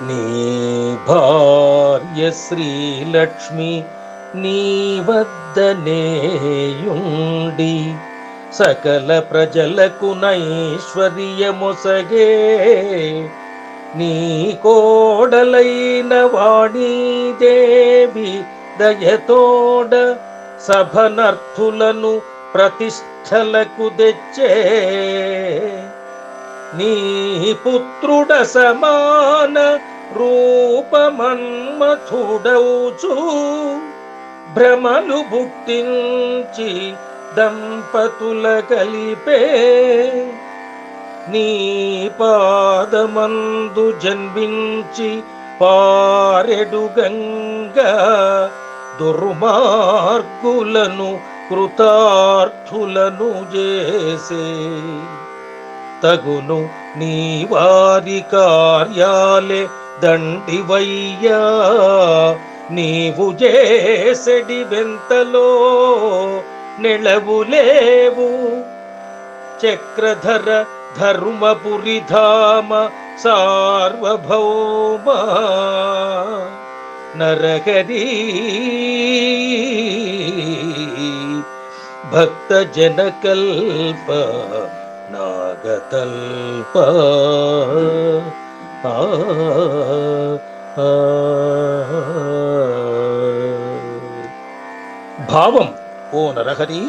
నీ భార్య శ్రీలక్ష్మి నీ వద్దనేయుండి సకల ప్రజలకు నైశ్వర్యముసగే నీ కోడలైన వాణీదేవి దయతోడ సభనర్థులను ప్రతిష్టలకు తెచ్చే. నీ పుత్రుడ సమాన రూపమన్మథుడౌచు భ్రమలు పుట్టించి దంపతుల కలిపే నీ పాదమందు జన్మించి పారెడు గంగా దుర్మార్గులను కృతార్థులను చేసే తగును నీ వారి కార్యాలే దండివయ్యా. నీవు చేసెడి వెంతలో నిలవులేవు చక్రధర ధర్మపురి ధామ సార్వభౌమ నరహరీ భక్త జనకల్ప నాగతల్ప. భావం ఓ నరహరి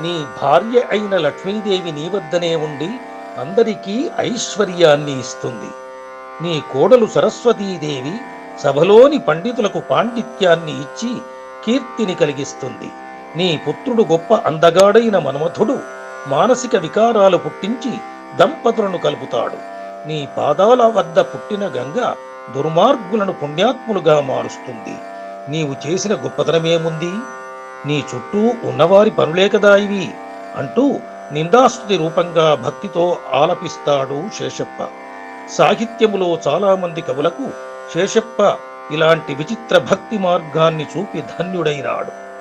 నీ భార్య అయిన లక్ష్మీదేవి నీ వద్దనే ఉండి అందరికీ ఐశ్వర్యాన్ని ఇస్తుంది. నీ కోడలు సరస్వతీదేవి సభలోని పండితులకు పాండిత్యాన్ని ఇచ్చి కీర్తిని కలిగిస్తుంది. నీ పుత్రుడు గొప్ప అందగాడైన మన్మథుడు మానసిక వికారాలు పుట్టించి దంపతులను కలుపుతాడు. నీ పాదాల వద్ద పుట్టిన గంగ దుర్మార్గులను పుణ్యాత్ములుగా మారుస్తుంది. నీవు చేసిన గొప్పతనమేముంది? నీ చుట్టూ ఉన్నవారి పనులే కదా ఇవి? అంటూ నిందాస్తుతి రూపంగా భక్తితో ఆలపిస్తాడు శేషప్ప. సాహిత్యములో చాలామంది కవులకు శేషప్ప ఇలాంటి విచిత్ర భక్తి మార్గాన్ని చూపి ధన్యుడైనాడు.